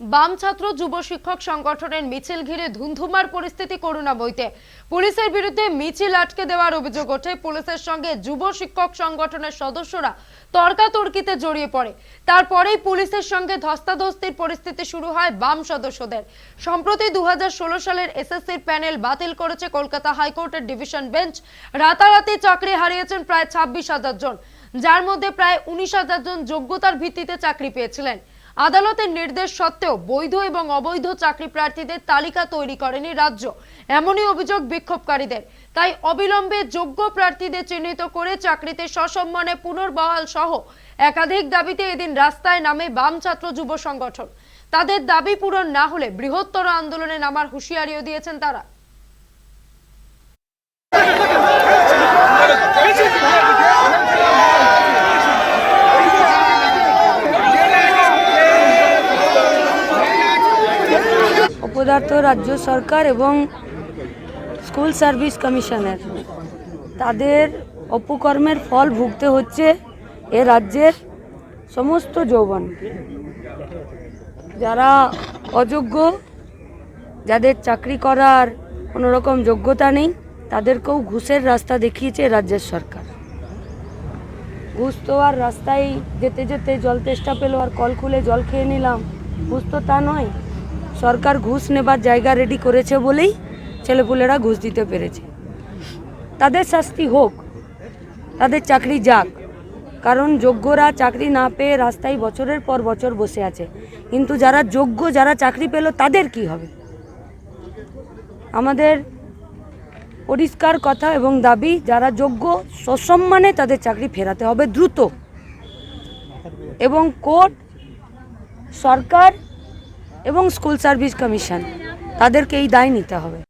বাম ছাত্র যুব শিক্ষক সংগঠনের মিছিল ঘিরে ধুন্ধুমার পরিস্থিতি করুণা বইতে। পুলিশের বিরুদ্ধে মিছিল আটকে দেওয়ার অভিযোগ ওঠে। পুলিশের সঙ্গে যুব শিক্ষক সংগঠনের সদস্যরা তর্কাতর্কিতে জড়িয়ে পড়ে। তারপরেই পুলিশের সঙ্গে ধস্তাধস্তির পরিস্থিতি শুরু হয় বাম সদস্যদের। সম্প্রতি দু হাজার ষোলো সালের এসএসসির প্যানেল বাতিল করেছে কলকাতা হাইকোর্টের ডিভিশন বেঞ্চ। রাতারাতি চাকরি হারিয়েছেন প্রায় ছাব্বিশ হাজার জন, যার মধ্যে প্রায় উনিশ হাজার জন যোগ্যতার ভিত্তিতে চাকরি পেয়েছিলেন। আদালতের নির্দেশ সত্ত্বেও বৈধ এবং অবৈধ চাকরি প্রার্থীদের তালিকা তৈরি করেনি রাজ্য। এমনই অভিযোগ বিক্ষোভকারীদের। তাই অবিলম্বে যোগ্য প্রার্থীদের চিহ্নিত করে চাকরিতে সসম্মানে পুনর্বহাল সহ একাধিক দাবিতে এদিন রাস্তায় নামে বাম ছাত্র যুব সংগঠন। তাদের দাবি পূরণ না হলে বৃহত্তর আন্দোলনে নামার হুঁশিয়ারিও দিয়েছেন তারা। অপদার্থ রাজ্য সরকার এবং স্কুল সার্ভিস কমিশনের। তাদের অপকর্মের ফল ভুগতে হচ্ছে এ রাজ্যের সমস্ত যৌবন। যারা অযোগ্য, যাদের চাকরি করার কোনো রকম যোগ্যতা নেই, তাদেরকেও ঘুষের রাস্তা দেখিয়েছে রাজ্যের সরকার। ঘুষ তো আর রাস্তায় যেতে যেতে জল তেষ্টা পেল, আর কল খুলে জল খেয়ে নিলাম। ঘুষ তো তা নয়। সরকার ঘুষ নেবার জায়গা রেডি করেছে বলেই ছেলেপুলেরা ঘুষ দিতে পেরেছে। তাদের শাস্তি হোক, তাদের চাকরি যাক, কারণ যোগ্যরা চাকরি না পেয়ে রাস্তায় বছরের পর বছর বসে আছে। কিন্তু যারা যোগ্য, যারা চাকরি পেল, তাদের কি হবে? আমাদের পরিষ্কার কথা এবং দাবি, যারা যোগ্য, সসম্মানে তাদের চাকরি ফেরাতে হবে দ্রুত। এবং কোর্ট, সরকার এবং স্কুল সার্ভিস কমিশন। তাদেরকে এই দায় নিতে হবে।